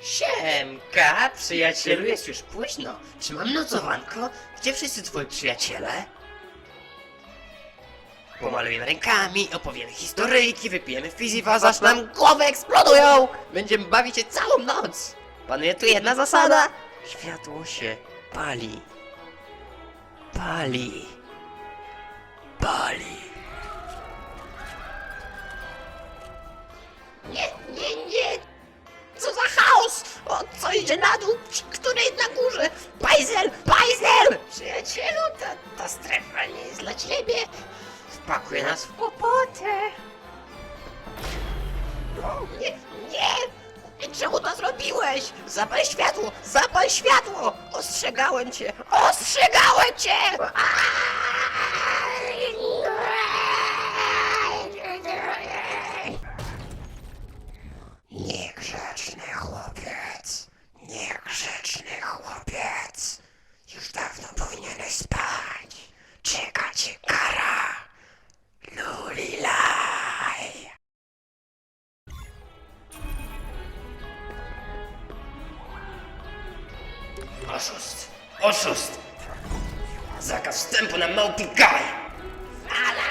Siemka, przyjacielu, jest już późno. Czy mam nocowanko? Gdzie wszyscy twoi przyjaciele? Pomalujemy rękami, opowiemy historyjki, wypijemy fiziwa, aż nam głowy eksplodują! Będziemy bawić się całą noc! Panuje tu jedna zasada. Światło się. Pali. Pali. Idzie na dół? Który jest na górze? Bajzel! Bajzel! Przyjacielu, ta, ta strefa nie jest dla ciebie. Wpakuje nas w kłopotę. O, nie, nie! Czemu to zrobiłeś? Zapal światło! Zapal światło! Ostrzegałem cię! Ostrzegałem cię! Niegrzeczny Oszust! Oszust! Zakaz wstępu na Małpi Gaj! Ala!